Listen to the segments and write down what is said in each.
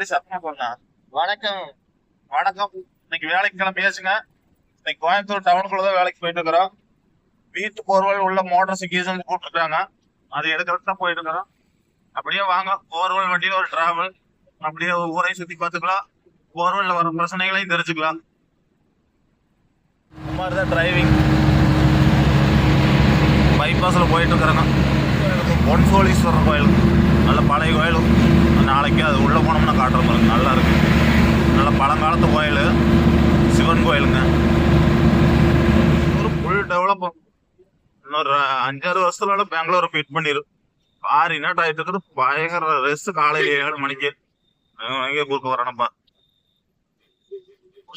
சொல்லி சத்தமா சொன்னா வணக்கம். வணக்கம். இன்னைக்கு வேலைக்கு கிளம்பி பேசுங்க. இன்னைக்கு கோயம்புத்தூர் டவுனுக்குள்ள தான் வேலைக்கு போயிட்டு இருக்கிறோம். வீட்டு போர்வல் உள்ள மோட்டார் வந்து கூப்பிட்டுருக்காங்க. அது எடுக்கிறதுக்கு தான் போயிட்டு இருக்கிறோம். அப்படியே வாங்க. போர்வல் வண்டியில ஒரு டிராவல் அப்படியே ஊரையும் சுத்தி பார்த்துக்கலாம். போர்வெல்ல வர பிரச்சனைகளையும் தெரிஞ்சுக்கலாம். இந்த மாதிரி தான் டிரைவிங் பைபாஸில் போயிட்டு இருக்கிறேங்க பொன்சோலீஸ்வரர் கோயில். நல்ல பழைய கோயில். நாளைக்கு அது உள்ளே போனோம்னா காட்டுற பாருங்க நல்லா இருக்கு. நல்ல பழங்காலத்து கோயில். சிவன் கோயிலுங்க. ஒரு ஃபுல் டெவலப் இன்னொரு அஞ்சாறு வருஷத்துல பெங்களூர் ஃபிட் பண்ணிடும் பாரு என்ன ஆயிட்டு இருக்குது? பயங்கர ரெஸ் காலையில் ஏழு மணிக்கு. எங்கே குறுக்க வரணும்ப்பா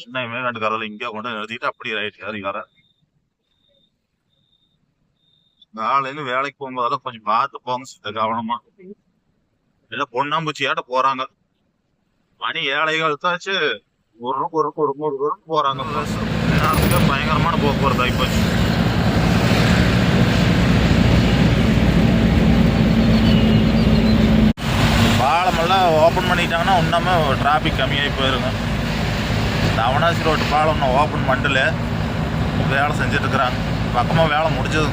சின்ன இங்கே கொண்டு நிறுத்திட்டு அப்படியே ரைட் ஏறி வர காலையில வேலைக்கு போகும்போதெல்லாம் கொஞ்சம் பார்த்து போங்க சித்த கவனமா. எல்லாம் பொண்ணாம்பூச்சியாட்ட போறாங்க. மணி ஏழை காலத்தாச்சு ஒரு ஒரு ஒரு ஒரு ஒரு போறாங்க பயங்கரமான போக்குவரத்து ஆகிப்போச்சு பாலமெல்லாம் ஓப்பன் பண்ணிட்டாங்கன்னா இன்னுமே டிராஃபிக் கம்மியாகி போயிருங்க. இந்த அவனாசி ரோட்டு பாலம் இன்னும் ஓப்பன் பண்ணல. வேலை செஞ்சிட்ருக்குறாங்க பக்கமாக வேலை முடிஞ்சது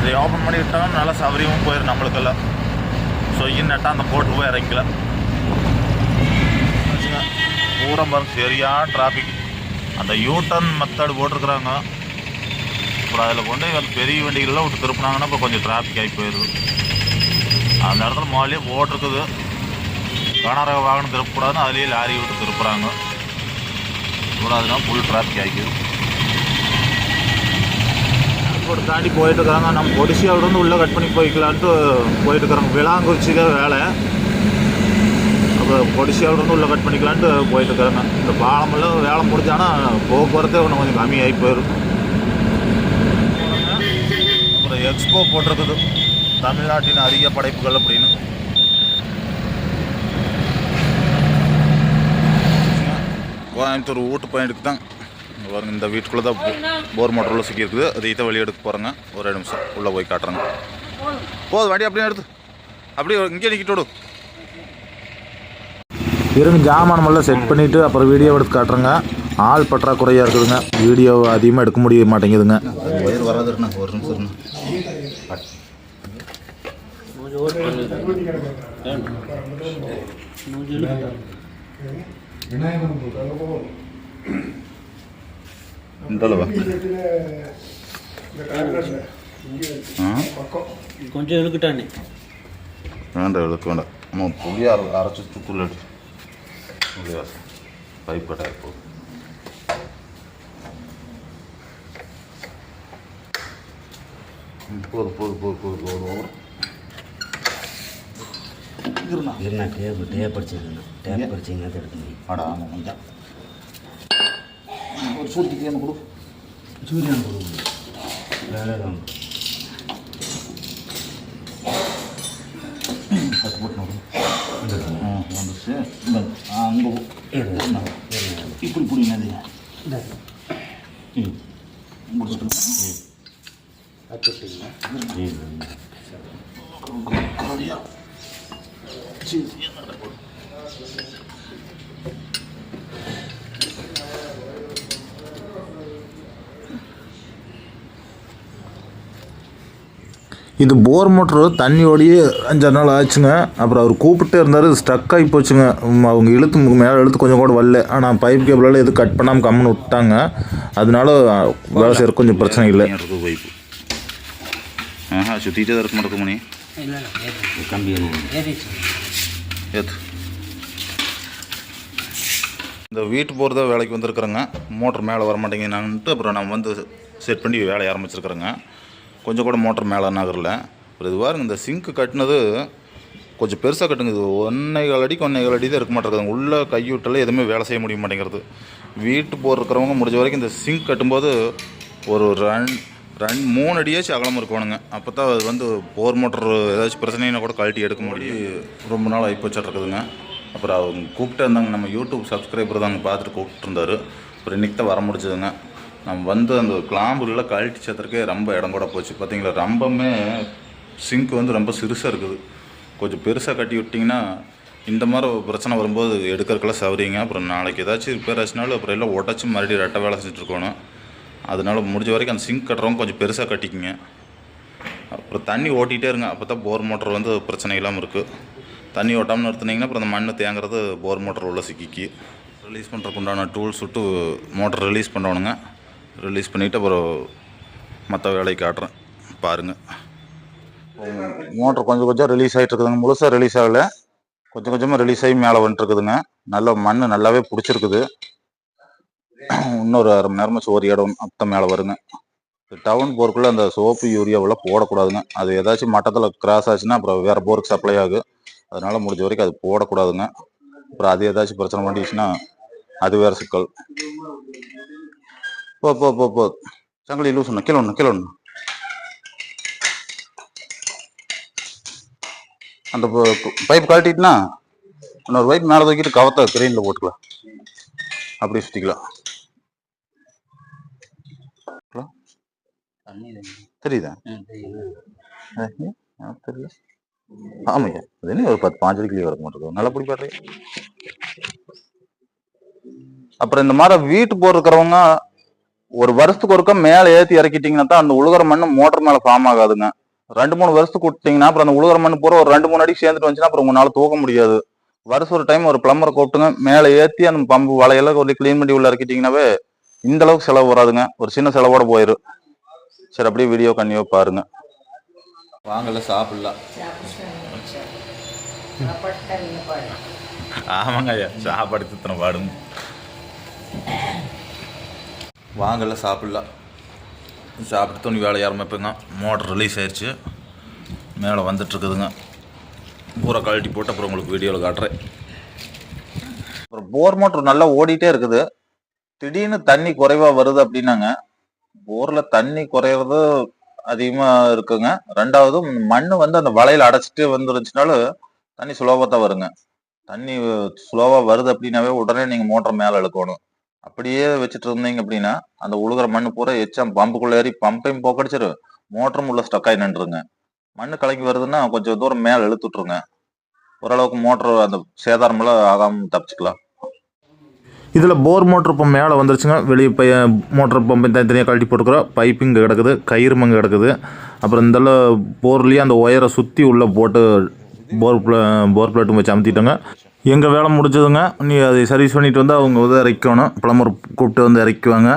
இதை ஓப்பன் பண்ணிவிட்டாங்கன்னா நல்லா சௌகரியமும் போயிடும் நம்மளுக்கெல்லாம். சொய்யின் நட்டா அந்த போட்டு போய் இறங்கிக்கல வச்சுங்க, பூரா பாருங்க சரியான டிராஃபிக் அந்த யூட்டர்ன் டர்ன் மெத்தட் போட்டிருக்கிறாங்க. அப்புறம் அதில் கொண்டு இவங்க பெரிய வண்டிகள்லாம் விட்டு திருப்பினாங்கன்னா இப்போ கொஞ்சம் டிராஃபிக் ஆகி போயிடுது அந்த இடத்துல மாலையே போட்டிருக்குது கனரக வாகனம் திருப்பக்கூடாதுன்னு அதுலேயே லாரி விட்டு திருப்புறாங்க. அப்புறம் அதெல்லாம் ஃபுல் டிராஃபிக் ஆகிக்குது ஏர்போர்ட் தாண்டி போயிட்டு இருக்கிறாங்க நம்ம ஒடிசியாவிலிருந்து உள்ளே கட் பண்ணி போய்க்கலான்ட்டு போயிட்டு இருக்கிறாங்க விளாங்குறிச்சி தான் வேலை. அப்போ ஒடிசியாவிலேருந்து உள்ளே கட் பண்ணிக்கலான்ட்டு போயிட்டு இருக்கிறாங்க இந்த பாலமெல்லாம் வேலை முடிஞ்சானா போக்குவரத்தே இன்னும் கொஞ்சம் கம்மியாகி போயிடும் அப்புறம் எக்ஸ்போ போட்டிருக்குது. தமிழ்நாட்டின் அரிய படைப்புகள் அப்படின்னு. கோயம்புத்தூர் ஊட்டு பயணத்துக்கு தான் இங்க பாருங்க இந்த வீட்டுக்குள்ளே தான் போர் மோட்டர் உள்ள சிக்கி இருக்குது. அது இதை வெளியே எடுக்க போகிறேங்க ஒரு நிமிஷம். உள்ளே போய் காட்டுறேங்க. போதும் வண்டி அப்படியே எடுத்து. அப்படியே இங்கே நிற்கிட்டு விடு. இருங்க ஜாமானம் எல்லாம் செட் பண்ணிவிட்டு அப்புறம் வீடியோ எடுத்து காட்டுறேங்க. ஆள் பற்றாக்குறையாக இருக்குதுங்க. வீடியோ அதிகமாக எடுக்க முடிய மாட்டேங்குதுங்க. வயிறு வராதுண்ணா ஒரு நிமிஷம் இந்த அளவா கொஞ்சம் இழுக்கிட்டானே. வேண்டாம் இழுக்க வேண்டாம். நம்ம புளி அரை அரைச்சி துக்குள்ள புளியா பைப் கட்டாக போகும் போதும் போதும் போதும் போதும் போதும் இருண்ணா. இருண்ணா டேப் டேப் அடிச்சிருக்கேன் டேப் அடிச்சிங்கன்னா எடுக்கணும் ஆடா ஆமாம் தான் ஒரு சூட்டிக்கு என்ன கொடு சூரியன் கொடுக்கணும் வேலை தான் அது போட்டு கொடு ஆ வந்துச்சு இந்த அங்கே இப்படி பிடிங்க ம் முடிச்சுட்டு கரடியா சரி இது போர் மோட்ரு தண்ணி ஓடியே அஞ்சாறு நாள் ஆச்சுங்க அப்புறம் அவர் கூப்பிட்டே இருந்தார் ஸ்டக் ஆகி போச்சுங்க. அவங்க இழுத்து மேலே இழுத்து கொஞ்சம் கூட வரல. ஆனால் பைப் கேபிளால் எதுவும் கட் பண்ணாமல் கம்முன்னு விட்டாங்க. அதனால வேலை செய்யற கொஞ்சம் பிரச்சனை இல்லை. பைப்பு ஆஹா சுற்றிட்டே தான் இருக்க மாட்டேங்க மணி. கம்பி ஏத்து. இந்த வீட்டு போகிறத வேலைக்கு வந்திருக்கிறேங்க. மோட்டர் மேலே வர மாட்டேங்குதுன்ட்டு அப்புறம் நம்ம வந்து செட் பண்ணி வேலையை ஆரம்பிச்சிருக்கிறேங்க. கொஞ்சம் கூட மோட்டர் மேலே நகரல. அப்புறம் இது பாருங்க இந்த சிங்க்கு கட்டினது கொஞ்சம் பெருசாக கட்டுங்க. இது ஒன்றே கால் அடிக்கு ஒன்றே கால் அடி தான் இருக்க மாட்டேங்குது. உள்ளே கைவிட்டால எதுவுமே வேலை செய்ய முடிய மாட்டேங்கிறது வீட்டு போர் இருக்கிறவங்க முடிஞ்ச வரைக்கும் இந்த சிங்க் கட்டும்போது ஒரு ரன் ரெண்டு மூணு அடியாச்சும் அகலம் இருக்கணுங்க. அப்போ தான் அது வந்து போர் மோட்டர் ஏதாச்சும் பிரச்சனைனா கூட கழட்டி எடுக்க முடியும். ரொம்ப நாள் ஆகிப்போச்சு இருக்குதுங்க அப்புறம் அவங்க கூப்பிட்டு இருந்தாங்க. நம்ம யூடியூப் சப்ஸ்கிரைபர் தாங்க பார்த்துட்டு கூப்பிட்டுருந்தாரு அப்புறம் இன்றைக்கி தான் வர முடிஞ்சதுங்க. நம்ம வந்து அந்த கிளாம்புல கழட்டி சேர்த்துறக்கே ரொம்ப இடம் கூட போச்சு. பார்த்தீங்களா? ரொம்பவுமே சிங்க் வந்து ரொம்ப சிறுசாக இருக்குது. கொஞ்சம் பெருசாக கட்டி விட்டிங்கன்னா இந்த மாதிரி ஒரு பிரச்சனை வரும்போது எடுக்கிறக்கெல்லாம் சவரிங்க அப்புறம் நாளைக்கு ஏதாச்சும் ரிப்பேர் ஆச்சுனாலும் அப்புறம் எல்லாம் உடச்சி மறுபடியும் ரெட்டை வேலை செஞ்சுட்டு இருக்கணும். அதனால முடிஞ்ச வரைக்கும் அந்த சிங்க் கட்டுறவங்க கொஞ்சம் பெருசாக கட்டிக்குங்க. அப்புறம் தண்ணி ஓட்டிகிட்டே இருங்க. அப்போ தான் போர் மோட்டர் வந்து பிரச்சனை இல்லாமல் இருக்குது தண்ணி ஓட்டாமல் நிறுத்துனீங்கன்னா அப்புறம் அந்த மண் தேங்குறது போர் மோட்டர் உள்ள சிக்கிக்கு. ரிலீஸ் பண்ணுறதுக்கு உண்டான டூல்ஸ் விட்டு மோட்டர் ரிலீஸ் பண்ணணுங்க. ரிலீஸ் பண்ணிவிட்டு அப்புறம் மற்ற வேலையை காட்டுறேன். பாருங்கள் மோட்ரு கொஞ்சம் கொஞ்சம் ரிலீஸ் ஆகிட்டு இருக்குதுங்க. முழுசாக ரிலீஸ் ஆகலை. கொஞ்சம் கொஞ்சமாக ரிலீஸ் ஆகி மேலே வந்துட்டுருக்குதுங்க நல்ல மண் நல்லாவே பிடிச்சிருக்குது. இன்னொரு அரை மணி நேரமாக சோறு இடம் அப்போ மேலே வருங்க. டவுன் போருக்குள்ளே அந்த சோப்பு யூரியாவெல்லாம் போடக்கூடாதுங்க. அது ஏதாச்சும் மட்டத்தில் கிராஸ் ஆச்சுன்னா அப்புறம் வேறு போருக்கு சப்ளை ஆகும். அதனால முடிஞ்ச வரைக்கும் அது போடக்கூடாதுங்க. அப்புறம் அது ஏதாச்சும் பிரச்சனை பண்ணிடுச்சுன்னா அது வேறு சிக்கல். போ போ போ போ. சங்கிலி லூஸ் ஒன்று கீழே ஒன்று கீழே ஒன்று அந்த பைப் கழட்டிட்டுனா இன்னொரு பைப் மேலே தூக்கிட்டு கவத்தை கிரெயினில் போட்டுக்கலாம். அப்படியே சுற்றிக்கலாம் தெரியுதா? தெரியல. ஆமாய்யா. அது என்ன ஒரு பத்து பாஞ்சு கிலோ வர மாட்டேங்குது நல்லா பிடி பாடுறீங்க அப்புறம் இந்த மாதிரி வீட்டு போர் இருக்கிறவங்க ஒரு வருஷத்துக்கு ஒருக்கா மேலே ஏற்றி இறக்கிட்டீங்கன்னா தான் அந்த உழுகிற மண்ணு மோட்டர் மேலே ஃபார்ம் ஆகாதுங்க. ரெண்டு மூணு வருஷத்துக்கு விட்டீங்கன்னா அப்புறம் அந்த உழுகிற மண்ணு பூரா ஒரு ரெண்டு மூணு அடி சேர்ந்துட்டு வந்துச்சுன்னா அப்புறம் உங்களால் தூக்க முடியாது. வருஷம் ஒரு டைம் ஒரு பிளம்பரை கூப்பிட்டுங்க மேலே ஏற்றி அந்த பம்பு வலையெல்லாம் கொஞ்சம் க்ளீன் பண்ணி உள்ள இறக்கிட்டீங்கன்னாவே இந்த அளவுக்கு செலவு வராதுங்க. ஒரு சின்ன செலவோட போயிடும் சரி அப்படியே வீடியோ கண்ணியோ பாருங்க. வாங்கல சாப்பிடலாம் ஆமாங்க ஐயா சாப்பாடு தித்தனை பாடுங்க வாங்கல சாப்பிடலாம் சாப்பிட்டு துணி வேலை ஆரம்பிப்பேங்க. மோட்டர் ரிலீஸ் ஆயிடுச்சு மேலே வந்துட்டுருக்குதுங்க. பூரா கழட்டி போட்டு அப்புறம் உங்களுக்கு வீடியோவில் காட்டுறேன். அப்புறம் போர் மோட்டர் நல்லா ஓடிட்டே இருக்குது. திடீர்னு தண்ணி குறைவாக வருது அப்படின்னாங்க. போரில் தண்ணி குறையிறது அதிகமாக இருக்குங்க. ரெண்டாவது மண் வந்து அந்த வலையில் அடைச்சிட்டு வந்துருந்துச்சுனாலும் தண்ணி சுலோவாக தான் வருங்க. தண்ணி சுலோவாக வருது அப்படின்னாவே உடனே நீங்கள் மோட்டர் மேலே இழுக்கணும். அப்படியே வச்சுட்டு இருந்தீங்க அப்படின்னா அந்த உழுகிற மண் பூரா எச்சம் பம்புக்குள்ள ஏறி பம்பையும் போக்கடிச்சிரு. மோட்டரும் உள்ள ஸ்டக் ஆகி நின்றுருங்க. மண் கலங்கி வருதுன்னா கொஞ்சம் தூரம் மேலே இழுத்துட்ருங்க ஓரளவுக்கு மோட்டர் அந்த சேதாரமெல்லாம் ஆகாமல் தப்பிச்சுக்கலாம். இதில் போர் மோட்ரு பம்ப் மேலே வந்துருச்சுங்க. வெளியே பை மோட்டர் பம்பை தனித்தனியாக கழட்டி போட்டுக்கிறோம். பைப்பு இங்கே கிடக்குது கயிறு இங்கே கிடக்குது. அப்புறம் இந்த போர்லேயே அந்த ஒயரை சுற்றி உள்ளே போட்டு போர் ப்ள போர் பிளேட்டும் வச்சு அமுத்திட்டோங்க. எங்கள் வேலை முடிஞ்சதுங்க நீ அதை சர்வீஸ் பண்ணிட்டு வந்து அவங்க வந்து இறக்கணும். பிளம்பர் கூப்பிட்டு வந்து இறக்குவாங்க.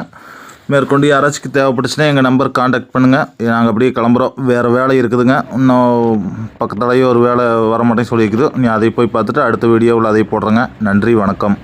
மேற்கொண்டு யாராச்சும் தேவைப்பட்டுச்சுன்னா எங்கள் நம்பர் காண்டாக்ட் பண்ணுங்கள் நாங்கள் அப்படியே கிளம்புறோம். வேறு வேலை இருக்குதுங்க. இன்னும் பக்கத்துலேயே ஒரு வேலை வர மாட்டேன்னு சொல்லியிருக்குது. நீ அதை போய் பார்த்துட்டு அடுத்த வீடியோவில் அதை போடுறேங்க. நன்றி வணக்கம்.